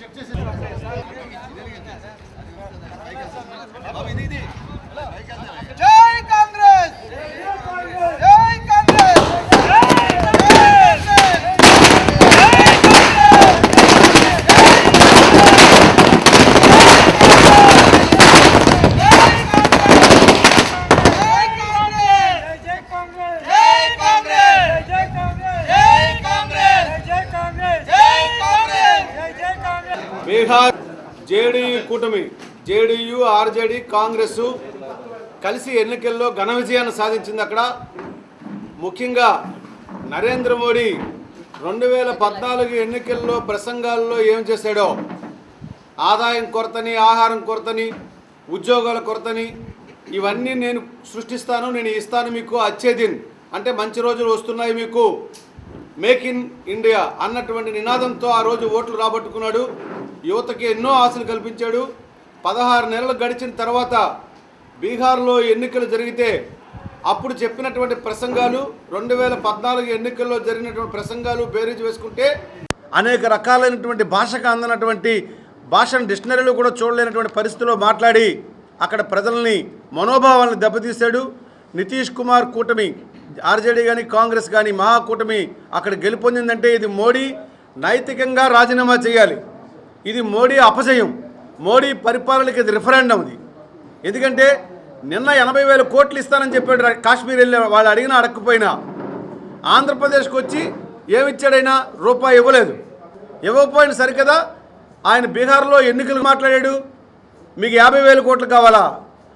Cut చేసేది. JDU RJD Congress కలిసి ఎన్నికల్లో ఘన విజయాన్ని సాధించింది అక్కడ. ముఖ్యంగా నరేంద్ర మోడీ రెండు వేల పద్నాలుగు ఎన్నికల్లో ప్రసంగాల్లో ఏం చేశాడో? ఆదాయం కొరతని ఆహారం కొరతని ఉద్యోగాల కొరతని ఇవన్నీ నేను సృష్టిస్తాను నేను ఇస్తాను మీకు అచ్చేదిన్ అంటే మంచి రోజులు వస్తున్నాయి మీకు. మేక్ ఇన్ ఇండియా అన్నటువంటి నినాదంతో ఆ రోజు ఓట్లు రాబట్టుకున్నాడు. యువతకి ఎన్నో ఆశలు కల్పించాడు. పదహారు నెలలు గడిచిన తర్వాత బీహార్లో ఎన్నికలు జరిగితే అప్పుడు చెప్పినటువంటి ప్రసంగాలు రెండు వేల పద్నాలుగు ఎన్నికల్లో జరిగినటువంటి ప్రసంగాలు బేరీజ్ వేసుకుంటే అనేక రకాలైనటువంటి భాషకు అందనటువంటి భాషను డిక్షనరీలో కూడా చూడలేనటువంటి పరిస్థితిలో మాట్లాడి అక్కడ ప్రజల్ని మనోభావాలను దెబ్బతీశాడు. నితీష్ కుమార్ కూటమి ఆర్జేడీ కానీ కాంగ్రెస్ కానీ మహాకూటమి అక్కడ గెలుపొందిందంటే ఇది మోడీ నైతికంగా రాజీనామా చేయాలి. ఇది మోడీ అపజయం. మోడీ పరిపాలనకి ఇది రిఫరెండం ఇది. ఎందుకంటే నిన్న ఎనభై వేల కోట్లు ఇస్తానని చెప్పాడు కాశ్మీర్ వెళ్ళి వాళ్ళు అడిగినా అడగకపోయినా ఆంధ్రప్రదేశ్కి వచ్చి ఏమిచ్చాడైనా రూపాయి ఇవ్వలేదు. ఇవ్వకపోయినా సరికదా? ఆయన బీహార్లో ఎన్నికలు మాట్లాడాడు. మీకు యాభై వేల కోట్లు కావాలా?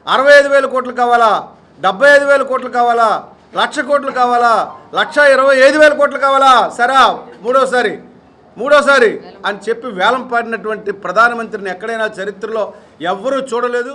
అరవై ఐదు వేల కోట్లు కావాలా? డెబ్బై ఐదు వేల కోట్లు కావాలా? లక్ష కోట్లు కావాలా? లక్ష ఇరవై ఐదు వేల కోట్లు కావాలా? సరా మూడోసారి. మూడోసారి అని చెప్పి వేలం పాడినటువంటి ప్రధానమంత్రిని ఎక్కడైనా చరిత్రలో ఎవ్వరూ చూడలేదు.